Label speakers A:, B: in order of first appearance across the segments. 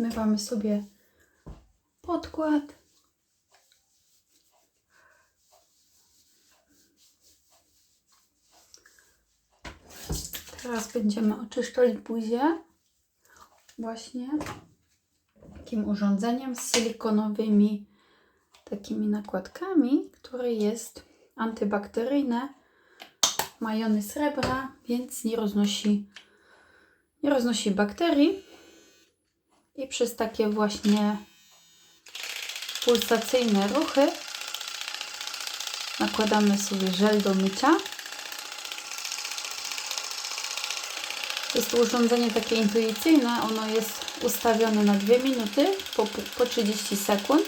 A: Zmywamy sobie podkład. Teraz będziemy oczyszczać buzię właśnie takim urządzeniem z silikonowymi takimi nakładkami, które jest antybakteryjne, ma jony srebra, więc nie roznosi, nie roznosi bakterii i przez takie właśnie pulsacyjne ruchy nakładamy sobie żel do mycia. Jest to urządzenie takie intuicyjne, ono jest ustawione na 2 minuty po, po 30 sekund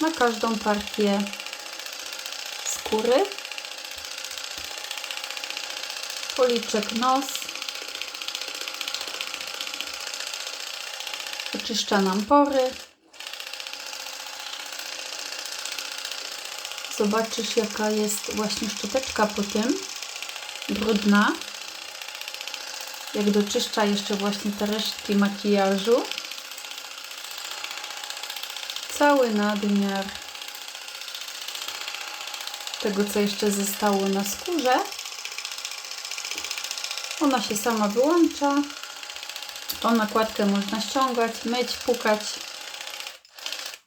A: na każdą partię skóry. Policzek nos. Oczyszcza nam pory. Zobaczysz jaka jest właśnie szczoteczka po tym. Brudna. Jak doczyszcza jeszcze właśnie te resztki makijażu. Cały nadmiar tego, co jeszcze zostało na skórze. Ona się sama wyłącza. Tą nakładkę można ściągać, myć, pukać.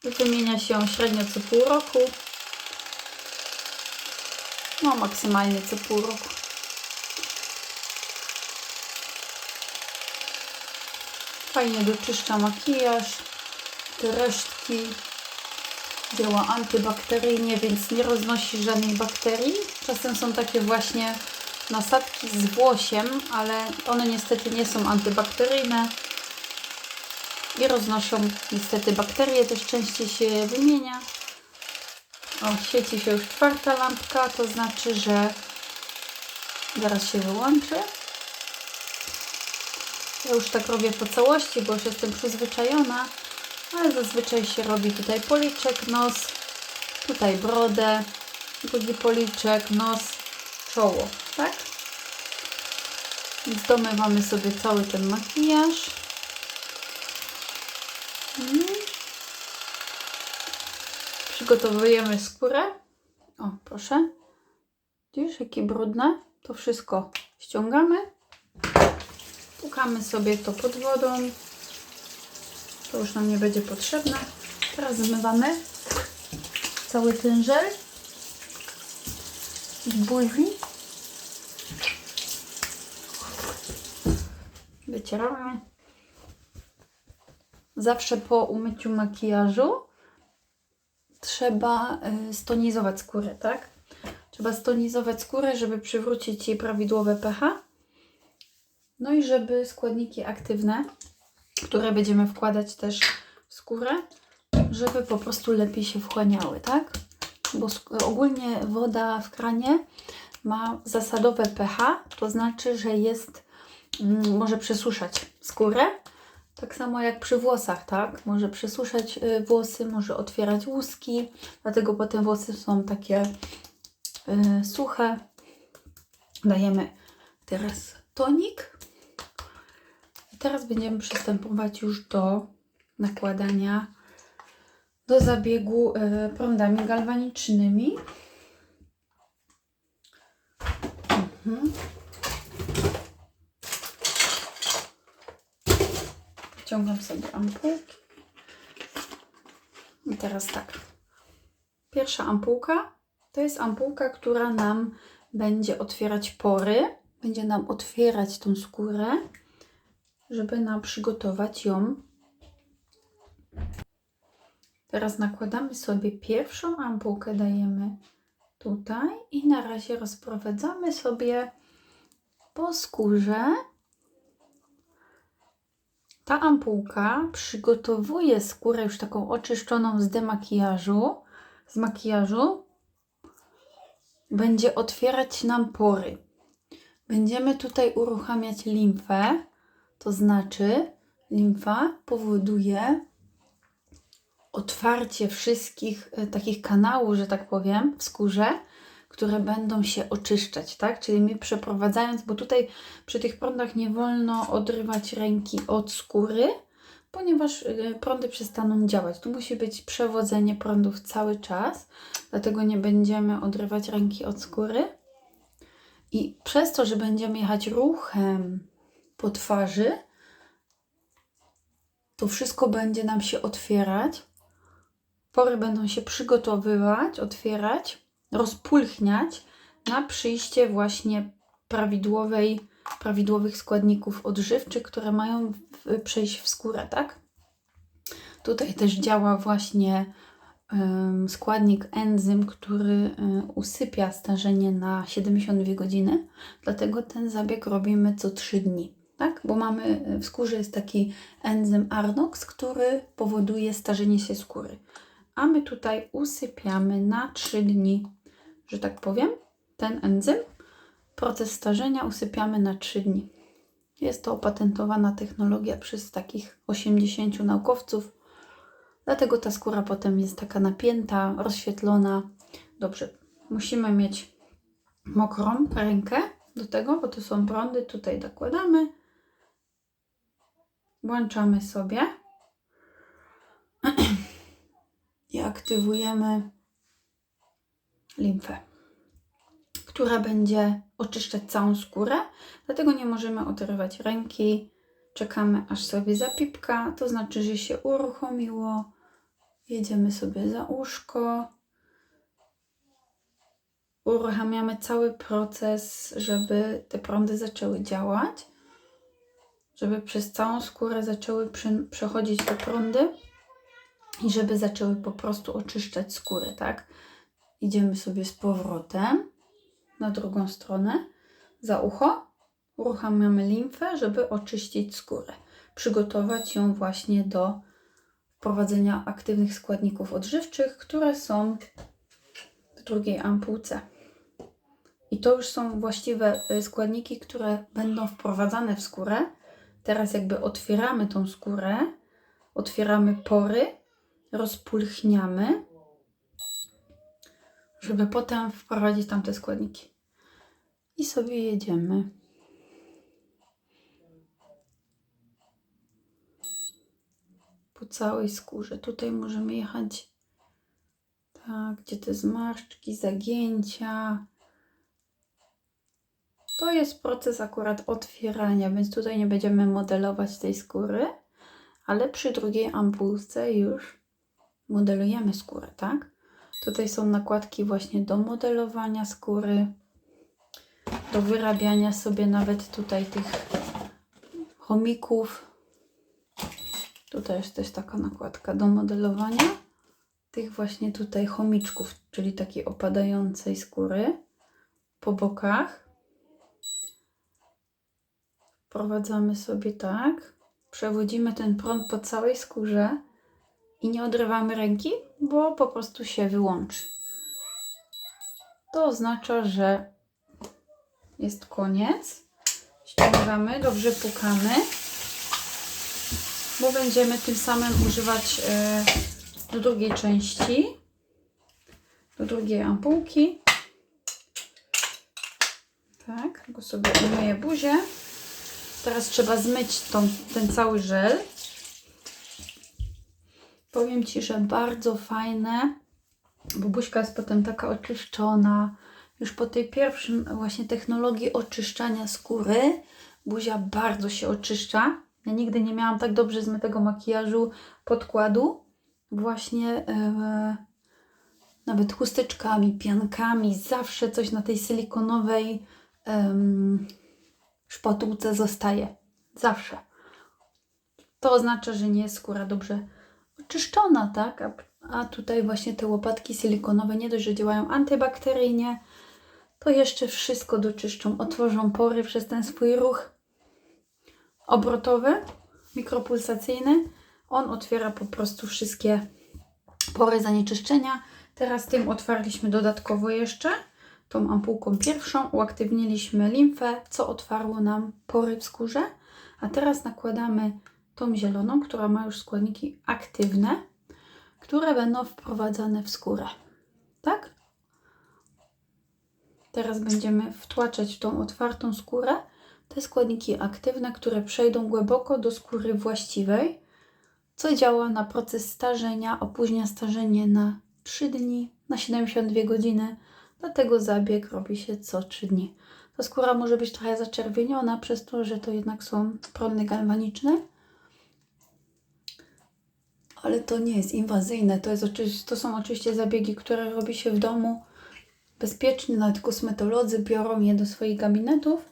A: Wymienia się ją średnio co pół roku. No, maksymalnie co pół roku. Fajnie doczyszcza makijaż, te resztki. Działa antybakteryjnie, więc nie roznosi żadnej bakterii. Czasem są takie właśnie nasadki z włosiem, ale one niestety nie są antybakteryjne i roznoszą niestety bakterie, też częściej się wymienia. O, świeci się już czwarta lampka, to znaczy, że zaraz się wyłączy. Ja już tak robię po całości, bo już jestem przyzwyczajona, ale zazwyczaj się robi tutaj policzek, nos, tutaj brodę, drugi policzek, nos, czoło, tak? Więc domywamy sobie cały ten makijaż. Mm. Przygotowujemy skórę. O, proszę. Widzisz, jakie brudne? To wszystko ściągamy. Pukamy sobie to pod wodą. To już nam nie będzie potrzebne. Teraz zmywamy cały ten żel buzi. Wycieramy. Zawsze po umyciu makijażu trzeba y, stonizować skórę, tak? Trzeba stonizować skórę, żeby przywrócić jej prawidłowe pH. No i żeby składniki aktywne, które będziemy wkładać też w skórę, żeby po prostu lepiej się wchłaniały, tak? Bo ogólnie woda w kranie ma zasadowe pH, to znaczy, że jest, mm, może przesuszać skórę. Tak samo jak przy włosach, tak? Może przesuszać y, włosy, może otwierać łuski, dlatego potem włosy są takie y, suche. Dajemy teraz tonik. I teraz będziemy przystępować już do nakładania do zabiegu y, prądami galwanicznymi. Mhm. Wciągam sobie ampułki. I teraz tak. Pierwsza ampułka to jest ampułka, która nam będzie otwierać pory, będzie nam otwierać tą skórę, żeby nam przygotować ją. Teraz nakładamy sobie pierwszą ampułkę, dajemy tutaj i na razie rozprowadzamy sobie po skórze. Ta ampułka przygotowuje skórę już taką oczyszczoną z demakijażu, z makijażu. Będzie otwierać nam pory. Będziemy tutaj uruchamiać limfę, to znaczy limfa powoduje otwarcie wszystkich e, takich kanałów, że tak powiem, w skórze, które będą się oczyszczać, tak? Czyli my przeprowadzając, bo tutaj przy tych prądach nie wolno odrywać ręki od skóry, ponieważ y, prądy przestaną działać. Tu musi być przewodzenie prądów cały czas, dlatego nie będziemy odrywać ręki od skóry. I przez to, że będziemy jechać ruchem po twarzy, to wszystko będzie nam się otwierać. Pory będą się przygotowywać, otwierać, rozpulchniać na przyjście właśnie prawidłowej, prawidłowych składników odżywczych, które mają w- przejść w skórę, tak? Tutaj też działa właśnie składnik enzym, który y, usypia starzenie na 72 godziny. Dlatego ten zabieg robimy co 3 dni, tak? Bo mamy y, w skórze jest taki enzym Arnox, który powoduje starzenie się skóry. A my tutaj usypiamy na 3 dni, że tak powiem, ten enzym. Proces starzenia usypiamy na 3 dni. Jest to opatentowana technologia przez takich 80 naukowców. Dlatego ta skóra potem jest taka napięta, rozświetlona. Dobrze, musimy mieć mokrą rękę do tego, bo to są prądy. Tutaj dokładamy. Włączamy sobie i aktywujemy limfę, która będzie oczyszczać całą skórę. Dlatego nie możemy odrywać ręki. Czekamy aż sobie zapipka, to znaczy, że się uruchomiło. Jedziemy sobie za uszko. Uruchamiamy cały proces, żeby te prądy zaczęły działać, żeby przez całą skórę zaczęły przechodzić te prądy i żeby zaczęły po prostu oczyszczać skórę, tak? Idziemy sobie z powrotem na drugą stronę, za ucho, uruchamiamy limfę, żeby oczyścić skórę, przygotować ją właśnie do wprowadzenia aktywnych składników odżywczych, które są w drugiej ampułce. I to już są właściwe y, składniki, które będą wprowadzane w skórę. Teraz jakby otwieramy tą skórę, otwieramy pory, rozpulchniamy, żeby potem wprowadzić tam te składniki. I sobie jedziemy. Po całej skórze. Tutaj możemy jechać tak, gdzie te zmarszczki, zagięcia. To jest proces akurat otwierania, więc tutaj nie będziemy modelować tej skóry, ale przy drugiej ampułce już modelujemy skórę, tak? Tutaj są nakładki właśnie do modelowania skóry, do wyrabiania sobie nawet tutaj tych chomików. Tutaj jest też taka nakładka do modelowania tych właśnie tutaj chomiczków, czyli takiej opadającej skóry po bokach. Wprowadzamy sobie tak, przewodzimy ten prąd po całej skórze i nie odrywamy ręki, bo po prostu się wyłączy. To oznacza, że jest koniec. Ściągamy, dobrze pukamy, bo będziemy tym samym używać e, do drugiej części, do drugiej ampułki. Tak, go sobie umyję buzię. Teraz trzeba zmyć tą, ten cały żel. Powiem Ci, że bardzo fajne, bo buźka jest potem taka oczyszczona. Już po tej pierwszym właśnie technologii oczyszczania skóry, buzia bardzo się oczyszcza. Ja nigdy nie miałam tak dobrze zmytego makijażu, podkładu. Właśnie e, nawet chusteczkami, piankami, zawsze coś na tej silikonowej em, szpatułce zostaje. Zawsze. To oznacza, że nie jest skóra dobrze oczyszczona, tak? A, a tutaj właśnie te łopatki silikonowe nie dość, że działają antybakteryjnie, to jeszcze wszystko doczyszczą, otworzą pory przez ten swój ruch obrotowy, mikropulsacyjny. On otwiera po prostu wszystkie pory zanieczyszczenia. Teraz tym otwarliśmy dodatkowo jeszcze tą ampułką pierwszą, uaktywniliśmy limfę, co otwarło nam pory w skórze. A teraz nakładamy tą zieloną, która ma już składniki aktywne, które będą wprowadzane w skórę. Tak? Teraz będziemy wtłaczać w tą otwartą skórę te składniki aktywne, które przejdą głęboko do skóry właściwej, co działa na proces starzenia, opóźnia starzenie na 3 dni, na 72 godziny. Dlatego zabieg robi się co 3 dni. Ta skóra może być trochę zaczerwieniona przez to, że to jednak są prądy galwaniczne. Ale to nie jest inwazyjne. To, jest oczywiście, to są oczywiście zabiegi, które robi się w domu bezpiecznie. Nawet kosmetolodzy biorą je do swoich gabinetów,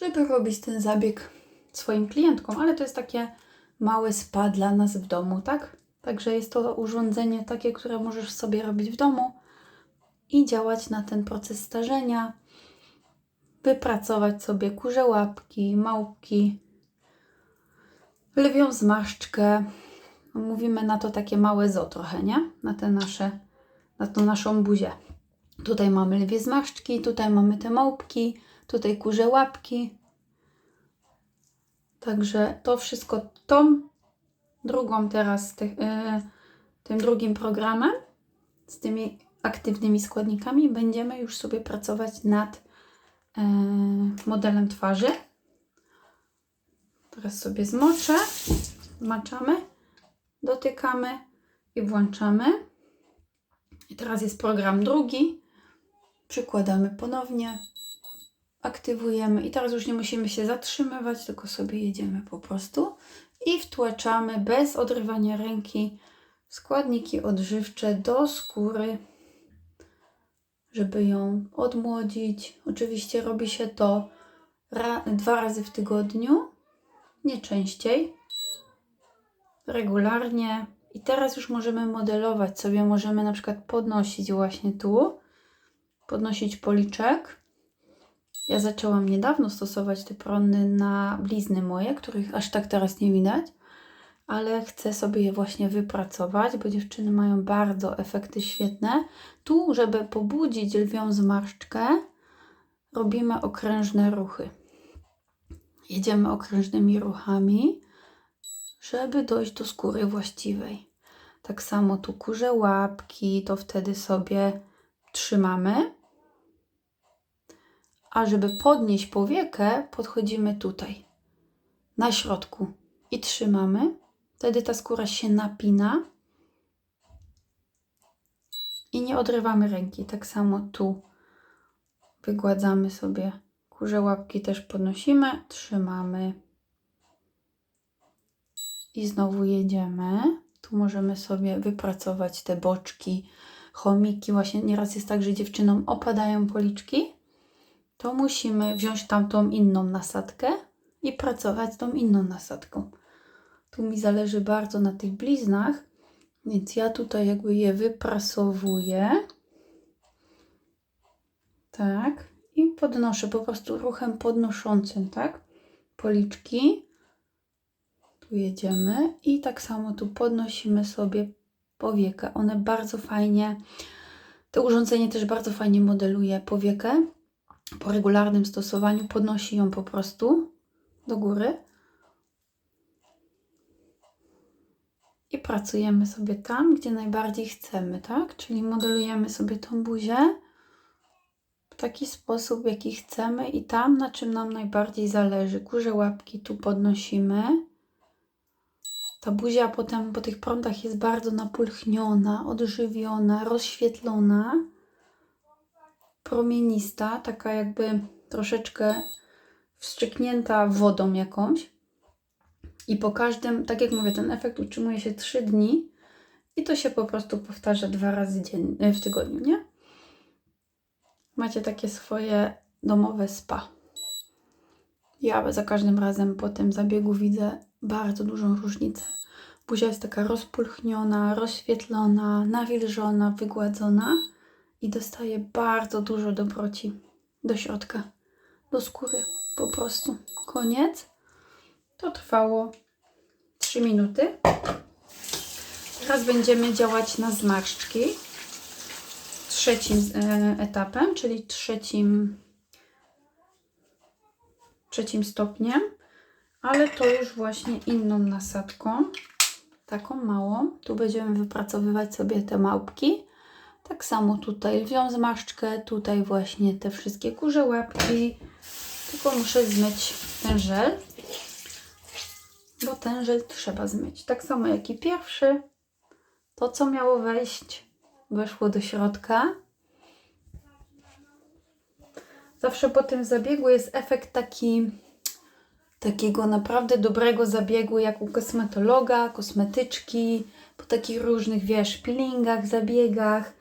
A: żeby robić ten zabieg swoim klientkom. Ale to jest takie małe spa dla nas w domu, tak? Także jest to urządzenie takie, które możesz sobie robić w domu i działać na ten proces starzenia, wypracować sobie kurze łapki, małpki, lwią zmarszczkę. Mówimy na to takie małe zo trochę, nie? Na te nasze, na tą naszą buzię. Tutaj mamy lwie zmarszczki, tutaj mamy te małpki, tutaj kurze łapki. Także to wszystko, tą drugą teraz, yy, tym drugim programem, z tymi aktywnymi składnikami, będziemy już sobie pracować nad yy, modelem twarzy. Teraz sobie zmoczę, zmaczamy, dotykamy i włączamy. I teraz jest program drugi. Przykładamy ponownie, aktywujemy i teraz już nie musimy się zatrzymywać, tylko sobie jedziemy po prostu i wtłaczamy bez odrywania ręki składniki odżywcze do skóry, żeby ją odmłodzić. Oczywiście robi się to ra dwa razy w tygodniu, nie częściej, regularnie. I teraz już możemy modelować sobie, możemy na przykład podnosić właśnie tu, podnosić policzek. Ja zaczęłam niedawno stosować te prądy na blizny moje, których aż tak teraz nie widać, ale chcę sobie je właśnie wypracować, bo dziewczyny mają bardzo efekty świetne. Tu, żeby pobudzić lwią zmarszczkę, robimy okrężne ruchy. Jedziemy okrężnymi ruchami, żeby dojść do skóry właściwej. Tak samo tu kurze łapki, to wtedy sobie trzymamy. A żeby podnieść powiekę, podchodzimy tutaj, na środku i trzymamy. Wtedy ta skóra się napina i nie odrywamy ręki. Tak samo tu wygładzamy sobie kurze łapki, też podnosimy, trzymamy i znowu jedziemy. Tu możemy sobie wypracować te boczki, chomiki. Właśnie nieraz jest tak, że dziewczynom opadają policzki. To musimy wziąć tamtą inną nasadkę i pracować tą inną nasadką. Tu mi zależy bardzo na tych bliznach, więc ja tutaj jakby je wyprasowuję. Tak. I podnoszę po prostu ruchem podnoszącym, tak? Policzki. Tu jedziemy i tak samo tu podnosimy sobie powiekę. One bardzo fajnie, to urządzenie też bardzo fajnie modeluje powiekę. Po regularnym stosowaniu podnosi ją po prostu do góry. I pracujemy sobie tam, gdzie najbardziej chcemy, tak? Czyli modelujemy sobie tą buzię w taki sposób, w jaki chcemy i tam, na czym nam najbardziej zależy. Kurze łapki tu podnosimy. Ta buzia potem po tych prądach jest bardzo napulchniona, odżywiona, rozświetlona, promienista, taka jakby troszeczkę wstrzyknięta wodą jakąś. I po każdym, tak jak mówię, ten efekt utrzymuje się 3 dni i to się po prostu powtarza dwa razy dziennie, w tygodniu, nie? Macie takie swoje domowe spa. Ja za każdym razem po tym zabiegu widzę bardzo dużą różnicę. Buzia jest taka rozpulchniona, rozświetlona, nawilżona, wygładzona i dostaje bardzo dużo dobroci do środka, do skóry. Po prostu koniec. To trwało 3 minuty. Teraz będziemy działać na zmarszczki trzecim e, etapem, czyli trzecim, trzecim stopniem, ale to już właśnie inną nasadką, taką małą. Tu będziemy wypracowywać sobie te małpki. Tak samo tutaj lwią zmarszczkę, tutaj właśnie te wszystkie kurze łapki, tylko muszę zmyć ten żel. bo ten żel trzeba zmyć. Tak samo jak i pierwszy. To, co miało wejść, weszło do środka. Zawsze po tym zabiegu jest efekt taki takiego naprawdę dobrego zabiegu, jak u kosmetologa, kosmetyczki, po takich różnych, wiesz, peelingach, zabiegach,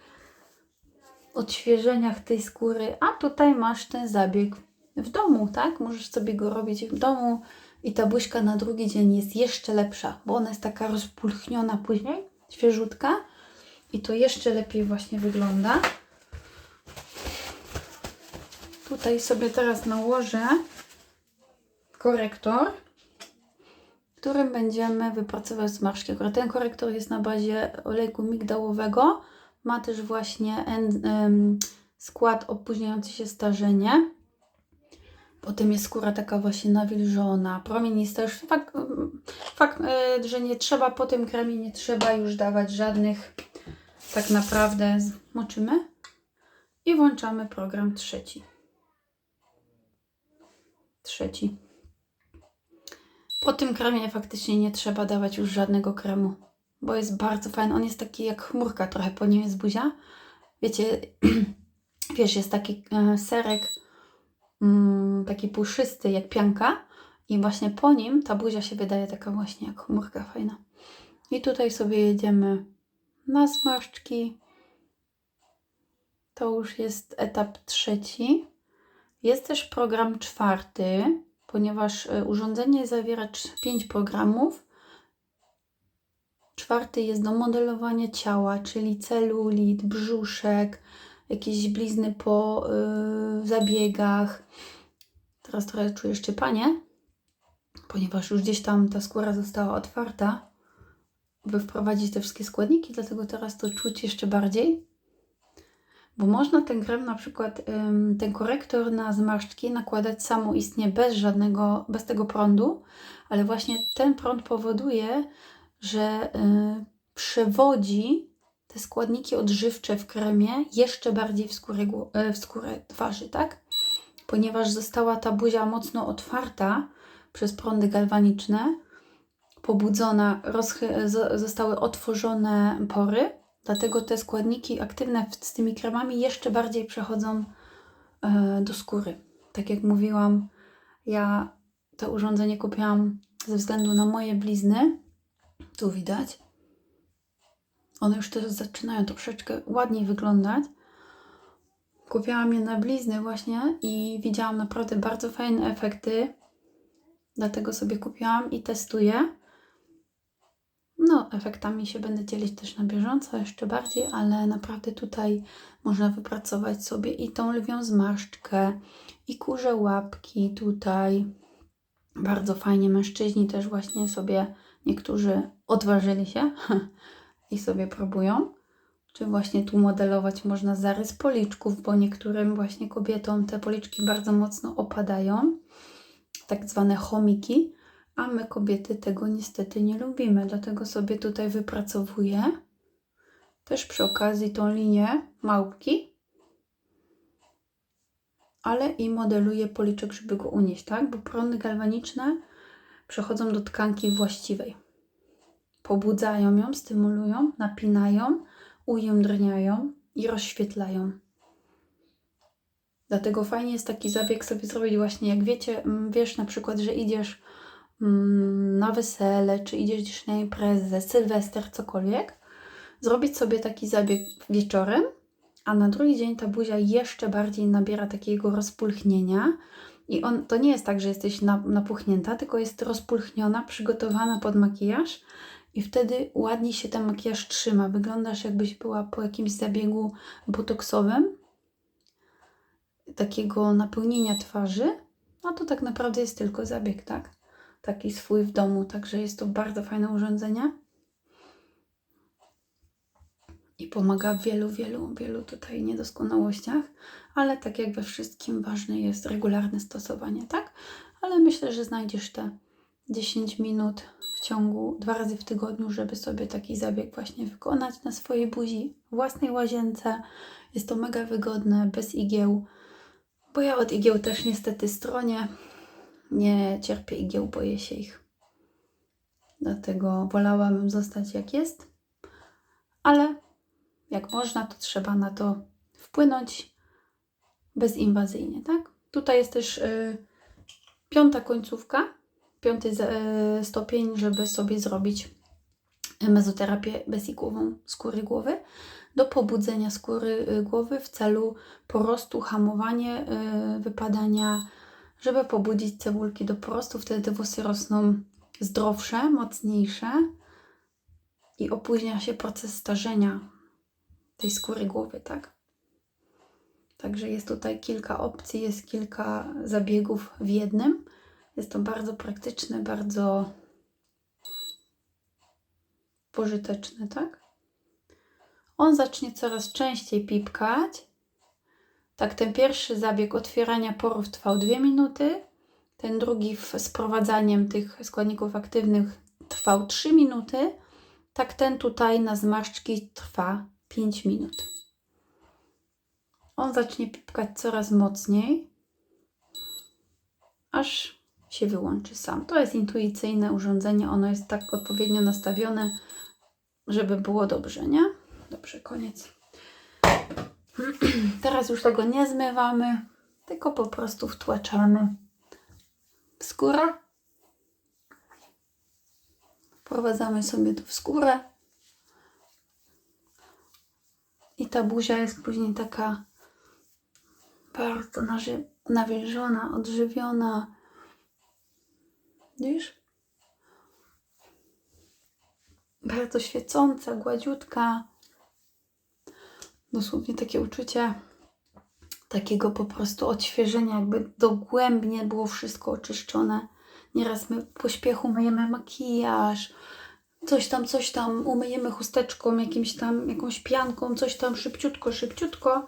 A: odświeżeniach tej skóry. A tutaj masz ten zabieg w domu, tak? Możesz sobie go robić w domu i ta buźka na drugi dzień jest jeszcze lepsza, bo ona jest taka rozpulchniona później, świeżutka i to jeszcze lepiej właśnie wygląda. Tutaj sobie teraz nałożę korektor, którym będziemy wypracować zmarszczki. Akurat ten korektor jest na bazie olejku migdałowego. Ma też właśnie skład opóźniający się starzenie. Potem jest skóra taka właśnie nawilżona, promienista. Już fakt, fakt, e, że nie trzeba po tym kremie, nie trzeba już dawać żadnych tak naprawdę. Moczymy i włączamy program trzeci. Trzeci. Po tym kremie faktycznie nie trzeba dawać już żadnego kremu, bo jest bardzo fajny. On jest taki jak chmurka trochę, po nim jest buzia. Wiecie, wiesz, jest taki e, serek mm, taki puszysty jak pianka i właśnie po nim ta buzia się wydaje taka właśnie jak chmurka fajna. I tutaj sobie jedziemy na zmarszczki. To już jest etap trzeci. Jest też program czwarty, ponieważ e, urządzenie zawiera 5 programów. Czwarty jest do modelowania ciała, czyli celulit, brzuszek, jakieś blizny po y, zabiegach. Teraz trochę czuję szczypanie, ponieważ już gdzieś tam ta skóra została otwarta, by wprowadzić te wszystkie składniki, dlatego teraz to czuć jeszcze bardziej. Bo można ten krem, na przykład ten korektor na zmarszczki nakładać samoistnie bez żadnego, bez tego prądu, ale właśnie ten prąd powoduje, że y, przewodzi te składniki odżywcze w kremie jeszcze bardziej w skórę, w skórę twarzy, tak? Ponieważ została ta buzia mocno otwarta przez prądy galwaniczne, pobudzona, zostały otworzone pory, dlatego te składniki aktywne z tymi kremami jeszcze bardziej przechodzą e, do skóry. Tak jak mówiłam, ja to urządzenie kupiłam ze względu na moje blizny. Tu widać one już teraz zaczynają troszeczkę ładniej wyglądać. Kupiłam je na blizny właśnie i widziałam naprawdę bardzo fajne efekty. Dlatego sobie kupiłam i testuję. No, efektami się będę dzielić też na bieżąco jeszcze bardziej, ale naprawdę tutaj można wypracować sobie i tą lwią zmarszczkę, i kurze łapki tutaj. Bardzo fajnie mężczyźni też właśnie sobie niektórzy odważyli się i sobie próbują. Czy właśnie tu modelować można zarys policzków, bo niektórym właśnie kobietom te policzki bardzo mocno opadają, tak zwane chomiki, a my kobiety tego niestety nie lubimy, dlatego sobie tutaj wypracowuję też przy okazji tą linię małpki, ale i modeluję policzek, żeby go unieść, tak? Bo prądy galwaniczne przechodzą do tkanki właściwej pobudzają ją, stymulują, napinają, ujędrniają i rozświetlają. Dlatego fajnie jest taki zabieg sobie zrobić właśnie, jak wiecie, wiesz na przykład, że idziesz na wesele, czy idziesz gdzieś na imprezę, sylwester, cokolwiek, zrobić sobie taki zabieg wieczorem, a na drugi dzień ta buzia jeszcze bardziej nabiera takiego rozpulchnienia. I on, to nie jest tak, że jesteś napuchnięta, tylko jest rozpulchniona, przygotowana pod makijaż i wtedy ładnie się ten makijaż trzyma. Wyglądasz jakbyś była po jakimś zabiegu botoksowym, takiego napełnienia twarzy, a to tak naprawdę jest tylko zabieg, tak? Taki swój w domu, także jest to bardzo fajne urządzenie i pomaga w wielu, wielu, wielu tutaj niedoskonałościach, ale tak jak we wszystkim ważne jest regularne stosowanie, tak? Ale myślę, że znajdziesz te 10 minut w ciągu dwa razy w tygodniu, żeby sobie taki zabieg właśnie wykonać na swojej buzi, własnej łazience. Jest to mega wygodne, bez igieł, bo ja od igieł też niestety stronię. Nie cierpię igieł, boję się ich. Dlatego wolałabym zostać jak jest. Ale jak można, to trzeba na to wpłynąć bezinwazyjnie, tak? Tutaj jest też y, piąta końcówka, piąty y, stopień, żeby sobie zrobić mezoterapię besikową skóry głowy do pobudzenia skóry y, głowy w celu porostu, hamowanie y, wypadania, żeby pobudzić cebulki do porostu. Wtedy te włosy rosną zdrowsze, mocniejsze i opóźnia się proces starzenia tej skóry głowy, tak? Także jest tutaj kilka opcji, jest kilka zabiegów w jednym. Jest to bardzo praktyczne, bardzo pożyteczne, tak? On zacznie coraz częściej pipkać. Tak, ten pierwszy zabieg otwierania porów trwał 2 minuty. Ten drugi z sprowadzaniem tych składników aktywnych trwał 3 minuty. Tak, ten tutaj na zmarszczki trwa 5 minut. On zacznie pipkać coraz mocniej, aż się wyłączy sam. To jest intuicyjne urządzenie, ono jest tak odpowiednio nastawione, żeby było dobrze, nie? Dobrze, koniec. Teraz już tego nie zmywamy, tylko po prostu wtłaczamy w skórę. Wprowadzamy sobie to w skórę. I ta buzia jest później taka bardzo nawilżona, odżywiona. Widzisz? Bardzo świecąca, gładziutka. Dosłownie takie uczucie takiego po prostu odświeżenia, jakby dogłębnie było wszystko oczyszczone. Nieraz my w pośpiechu myjemy makijaż, coś tam, coś tam, umyjemy chusteczką, jakimś tam, jakąś pianką, coś tam szybciutko, szybciutko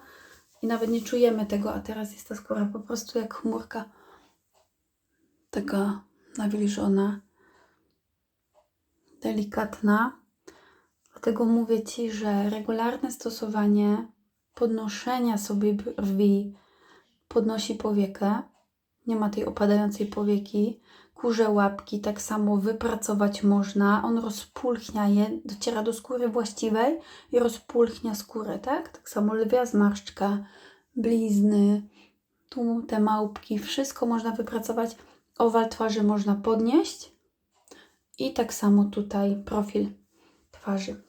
A: i nawet nie czujemy tego, a teraz jest ta skóra po prostu jak chmurka. Taka nawilżona, delikatna. Dlatego mówię Ci, że regularne stosowanie podnoszenia sobie brwi podnosi powiekę. Nie ma tej opadającej powieki. Kurze łapki tak samo wypracować można. On rozpulchnia je, dociera do skóry właściwej i rozpulchnia skórę, tak? Tak samo lwia zmarszczka, blizny, tu te małpki, wszystko można wypracować. Owal twarzy można podnieść i tak samo tutaj profil twarzy.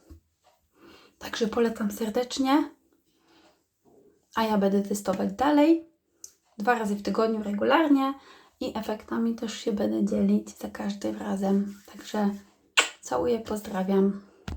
A: Także polecam serdecznie. A ja będę testować dalej. Dwa razy w tygodniu regularnie i efektami też się będę dzielić za każdym razem. Także całuję, pozdrawiam.